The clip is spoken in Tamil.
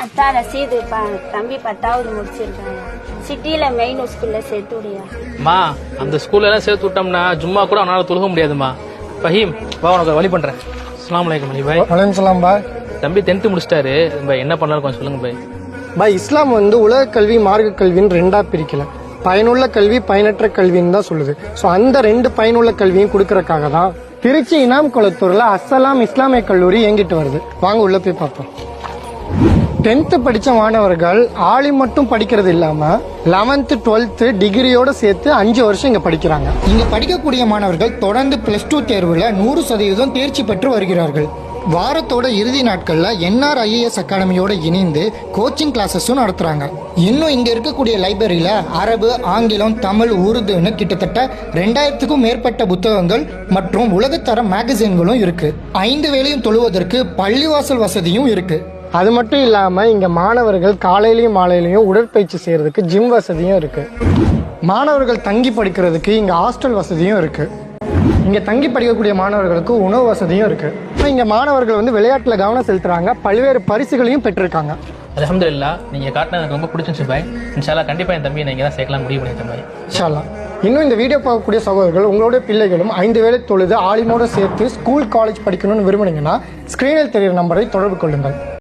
அத்தான் ரசீது ப- தம்பி பத்தாவது முடிச்சிருக்காங்க. சிட்டியில மெயின் ஸ்கூல்ல சேர்த்து விடியா மா அந்த ஸ்கூல்ல எல்லாம் சேர்த்து விட்டோம்னா ஜும்மா கூட அவனால தொழுக முடியாதுமா. ஃபஹீம் வா உனக்கு வழி பண்றேன். அஸ்லாம் வலைக்கம் அலி பாய். வலைக்கம் சலாம் பாய். தம்பி டென்த்து முடிச்சிட்டாரு. பாய் என்ன பண்ணலாம் கொஞ்சம் சொல்லுங்க பாய். பாய் இஸ்லாம் வந்து உலக கல்வி மார்க்க கல்வின்னு ரெண்டா பிரிக்கல. பயனுள்ள கல்வி பயனற்ற கல்வின்னு தான் சொல்லுது. ஸோ அந்த ரெண்டு பயனுள்ள கல்வியும் கொடுக்கறதுக்காக தான் திருச்சி இனாம் குளத்தூர்ல அஸ்ஸலாம் இஸ்லாமிய கல்லூரி இயங்கிட்டு வருது. வாங்க உள்ள போய் பார்ப்போம். டென்த்து படித்த மாணவர்கள் ஆளி மட்டும் படிக்கிறது இல்லாமல் லெவன்த்து டுவெல்த்து டிகிரியோடு சேர்த்து அஞ்சு வருஷம் இங்கே படிக்கிறாங்க. இங்கே படிக்கக்கூடிய மாணவர்கள் தொடர்ந்து ப்ளஸ் டூ தேர்வில் நூறு சதவீதம் தேர்ச்சி பெற்று வருகிறார்கள். வாரத்தோட இறுதி நாட்களில் என்ஆர் ஐஏஎஸ் அகாடமியோட இணைந்து கோச்சிங் கிளாஸஸும் நடத்துகிறாங்க இன்னும் இங்கே இருக்கக்கூடிய லைப்ரரியில் அரபு ஆங்கிலம் தமிழ் உருதுன்னு கிட்டத்தட்ட ரெண்டாயிரத்துக்கும் மேற்பட்ட புத்தகங்கள் மற்றும் உலகத்தர மேகசின்களும் இருக்குது ஐந்து வேளையும் தொழுவதற்கு பள்ளிவாசல் வசதியும் இருக்குது அது மட்டும் இல்லாம இங்க மாணவர்கள் காலையிலயும் மாலையிலயும் உடற்பயிற்சி செய்யறதுக்கு ஜிம் வசதியும் இருக்கு. மாணவர்கள் தங்கி படிக்கிறதுக்கு இங்க ஹாஸ்டல் வசதியும் இருக்கு. இங்க தங்கி படிக்கக்கூடிய மாணவர்களுக்கு உணவு வசதியும் இருக்கு. இங்க மாணவர்கள் வந்து விளையாட்டுல கவனம் செலுத்துறாங்க. பல்வேறு பரிசுகளையும் பெற்றிருக்காங்க. அல்ஹம்துலில்லாஹ் நீங்க காட்டினது எனக்கு ரொம்ப பிடிச்சிருந்துச்சு பாய். இன்ஷால்லா கண்டிப்பா என் தம்பியை நீங்க தான் சேர்க்கலாம் முடிவு பண்ணிட்டேன் பாய். இன்ஷால்லா இன்னும் இந்த வீடியோ பார்க்கக்கூடிய சகோதரர்கள் உங்களுடைய பிள்ளைகளும் ஐந்து வேளை தொழுது ஆலிமோட சேர்த்து ஸ்கூல் காலேஜ் படிக்கணும்னு விரும்புனீங்கன்னா ஸ்கிரீனில் தெரிகிற நம்பரை தொடர்பு கொள்ளுங்கள்.